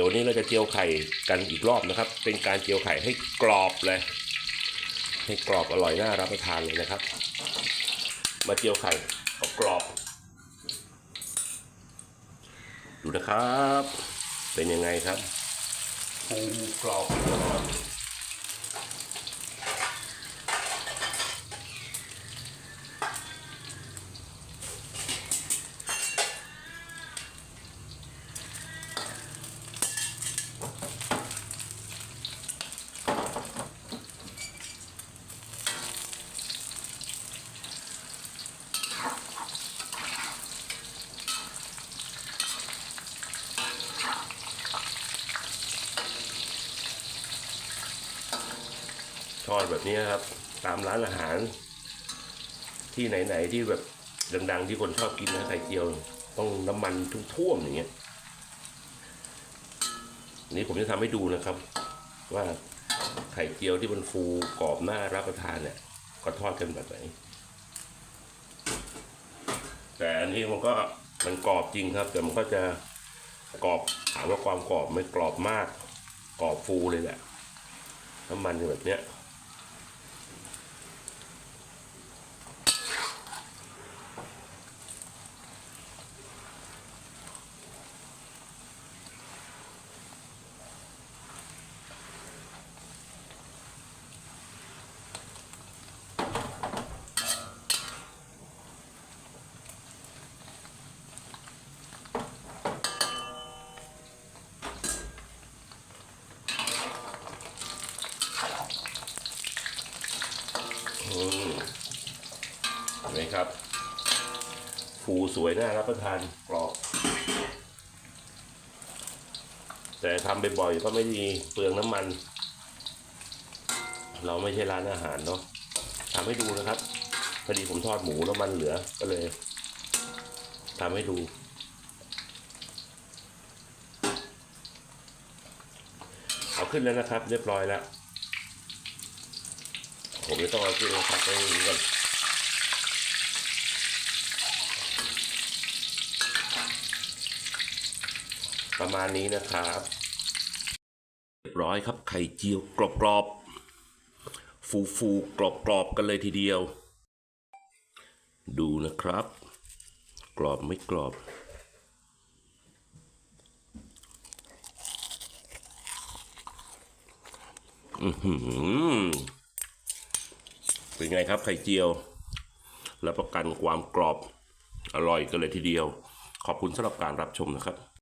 ดี๋ยววันนี้เราจะเจียวไข่กันอีกรอบนะครับ เป็นการเจียวไข่ให้กรอบเลย ให้กรอบอร่อยน่ารับประทานเลยนะครับ มาเจียวไข่เอากรอบ ดูนะครับ เป็นยังไงครับปูกรอบ ทอดแบบนี้ครับ ตามร้านอาหาร ที่ไหนๆที่แบบดัง ๆ ที่คนชอบกินนะไข่เจียว ต้องน้ำมันท่วมๆอย่างเงี้ยนนี้ผมจะทำให้ดูนะครับ ว่าไข่เจียวที่มันฟูกรอบน่ารับประทานเนี่ยก็ทอดกันแบบไหนแต่อันนี้มันก็มันกรอบจริงครับ แต่มันก็จะกรอบถามว่าความกรอบไม่กรอบมาก กรอบฟูเลยแหละน้ำมันแบบเนี้ย เห็นไหมครับ ฟูสวยน่ารับประทานกรอบ แต่ทำบ่อยๆก็ไม่ดีเปลืองน้ำมัน เราไม่ใช่ร้านอาหารเนาะทำให้ดูนะครับพอดีผมทอดหมูน้ำมันเหลือก็เลยทำให้ดูเอาขึ้นแล้วนะครับ เรียบร้อยแล้ว ผมจะต้องเอาขึ้นมาพักไว้อย่างนี้ก่อนประมาณนี้นะครับเรียบร้อยครับไข่เจียวกรอบๆฟูฟูกรอบกรอบๆกันเลยทีเดียว ดูนะครับ กรอบไม่กรอบอือหือ เป็นไงครับไข่เจียวรับประกันความกรอบอร่อยกันเลยทีเดียว ขอบคุณสำหรับการรับชมนะครับ